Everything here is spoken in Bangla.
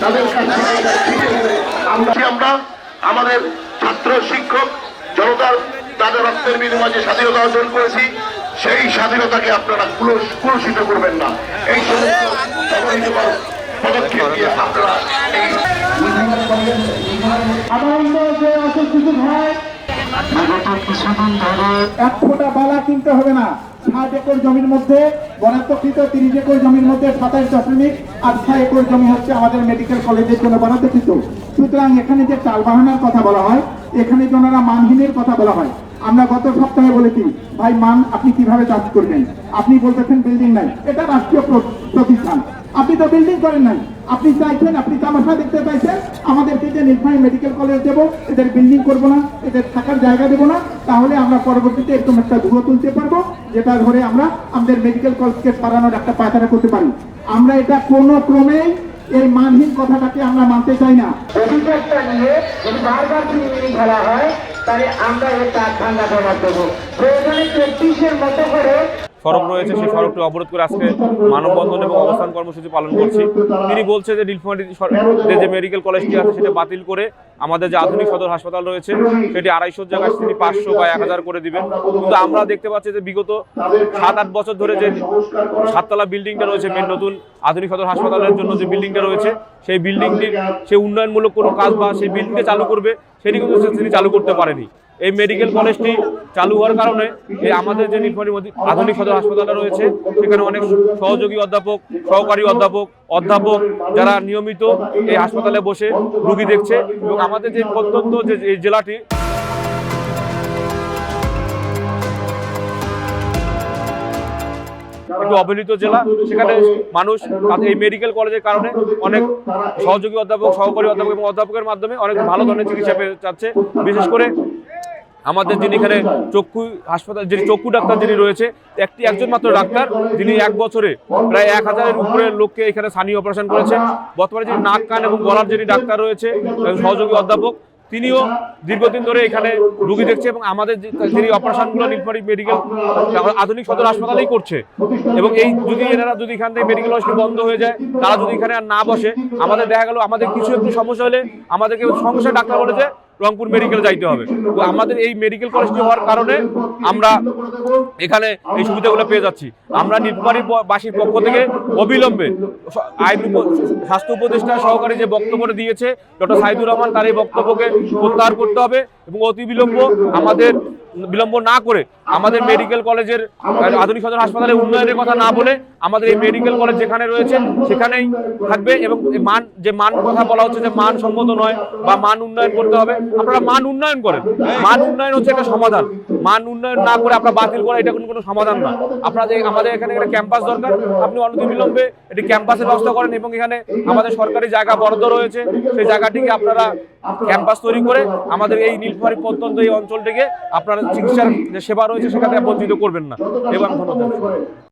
তাদের কাছে আমরা আমরা আমাদের ছাত্র শিক্ষক জনতার তাদের রক্তের বিনিময়ে যে স্বাধীনতা অর্জন করেছি সেই স্বাধীনতাকে আপনারা কুলসিত করবেন না। এই সমস্ত পদক্ষেপ আপনারা এক ফোঁটা বালা কিনতে হবে না। ষাট একর জমির মধ্যে বরাদ্দকৃত তিরিশ একর জমির মধ্যে সাতাশ দশমিক আট ছয় একর জমি হচ্ছে আমাদের মেডিকেল কলেজের জন্য বরাদ্দকৃত সুতরাং এখানে যে চাল বাহানার কথা বলা হয়, এখানে জনারা মানহীনের কথা বলা হয়। আমরা গত সপ্তাহে বলেছি, ভাই, মান আপনি কীভাবে চাষ করবেন? আপনি বলতেছেন বিল্ডিং নাই, এটা রাষ্ট্রীয় প্রতিষ্ঠান। আপনি তো বিল্ডিং করেন নাই। আপনি চাইছেন, আপনি তামাশা দেখতে চাইছেন, আমাদেরকে যে নির্ভয় মেডিকেল কলেজ দেবো, এদের বিল্ডিং করব না, এদের থাকার জায়গা দেবো না, তাহলে আমরা পরবর্তীতে এরকম একটা ধুয়ো তুলতে পারব, যেটা ধরে আমরা আমাদের মেডিকেল কলেজকে সরানোর একটা পায়তারা করতে পারি। আমরা এটা কোনো ক্রমেই এই মানহীন কথাটাকে আমরা মানতে চাই না। অভিযোগটা নিয়ে যদি বারবার হয়, তাহলে আমরা এর ঠান্ডা দেবো প্রয়োজনে চব্বিশের মতো করে সড়ক রয়েছে, সেই সড়কটি অবরোধ করে আজকে মানববন্ধন এবং অবস্থান কর্মসূচি পালন করছি। তিনি বলছে যে নীলফামারী যে মেডিকেল কলেজটি আছে, সেটা বাতিল করে আমাদের যে আধুনিক সদর হাসপাতাল রয়েছে, সেটি আড়াইশো জায়গায় তিনি পাঁচশো বা এক হাজার করে দিবেন। কিন্তু আমরা দেখতে পাচ্ছি যে বিগত সাত, আট বছর ধরে যে সাততলা বিল্ডিংটা রয়েছে মেন নতুন আধুনিক সদর হাসপাতালের জন্য যে বিল্ডিংটা রয়েছে, সেই বিল্ডিংটির সেই উন্নয়নমূলক কোনো কাজ বা সেই বিল্ডিংটা চালু করবে, সেটি কিন্তু তিনি চালু করতে পারেনি। এই মেডিকেল কলেজটি চালু হওয়ার কারণে এই আমাদের যে নীলফামারী আধুনিক সদর হাসপাতালটা রয়েছে, সেখানে অনেক সহযোগী অধ্যাপক, সহকারী অধ্যাপক অধ্যাপক যারা নিয়মিত এই হাসপাতালে বসে রুগী দেখছে এবং আমাদের যে প্রত্যন্ত যে জেলাটি, একটু অবহেলিত জেলা, সেখানে মানুষ এই মেডিকেল কলেজের কারণে অনেক সহযোগী অধ্যাপক, সহকারী অধ্যাপক এবং অধ্যাপকের মাধ্যমে অনেক ভালো ধরনের চিকিৎসা পেয়ে যাচ্ছে। বিশেষ করে আমাদের যিনি এখানে চক্ষু হাসপাতাল, যিনি চক্ষু ডাক্তার যিনি রয়েছে, একটি একজন মাত্র ডাক্তার, যিনি এক বছরে প্রায় এক হাজারের উপরে লোককে এখানে স্থানীয় অপারেশন করেছে। বর্তমানে যিনি নাক, কান এবং গলার যিনি ডাক্তার রয়েছে সহযোগী অধ্যাপক, তিনিও দীর্ঘদিন ধরে এখানে রুগী দেখছে এবং আমাদের যিনি অপারেশনগুলো নীলফামারী মেডিকেল আধুনিক সদর হাসপাতালেই করছে। এবং এই যদি এনারা যদি এখান থেকে মেডিকেল হসপিটাল বন্ধ হয়ে যায়, তারা যদি এখানে আর না বসে, আমাদের দেখা গেল আমাদের কিছু একটু সমস্যা হলে আমাদেরকে সঙ্গে ডাক্তার বলে যে রংপুর মেডিকেল যাইতে হবে। তো আমাদের এই মেডিকেল কলেজটি হওয়ার কারণে আমরা এখানে এই সুবিধাগুলো পেয়ে যাচ্ছি। আমরা নীলকুমারী বাসীর পক্ষ থেকে অবিলম্বে আইন স্বাস্থ্য উপদেষ্টা সহকারে যে বক্তব্য দিয়েছে, ডক্টর সাইদুর রহমান, তার এই বক্তব্যকে প্রত্যাহার করতে হবে এবং অতি বিলম্ব আমাদের বিলম্ব না করে আমাদের মেডিকেল কলেজের আধুনিক সদর হাসপাতালে উন্নয়নের কথা না বলে আমাদের এই মেডিকেল কলেজ যেখানে রয়েছে সেখানেই থাকবে এবং মান যে মান কথা বলা হচ্ছে যে মান সম্মত নয় বা মান উন্নয়ন করতে হবে আপনারা মান উন্নয়ন করেন। মান উন্নয়ন হচ্ছে একটা সমাধান। মান উন্নয়ন না করে আপনারা বাতিল করা, এটা কোনো সমাধান না। আপনাদের আমাদের এখানে একটা ক্যাম্পাস দরকার। আপনি অনতিবিলম্বে এটি ক্যাম্পাসের ব্যবস্থা করেন এবং এখানে আমাদের সরকারি জায়গা বরাদ্দ রয়েছে। সেই জায়গাটিকে আপনারা ক্যাম্পাস তৈরি করে আমাদের এই নীলফারি প্রত্যন্ত এই অঞ্চলটিকে আপনারা চিকিৎসার যে সেবা রয়েছে সেখানে বঞ্চিত করবেন না। এবং ধন্যবাদ।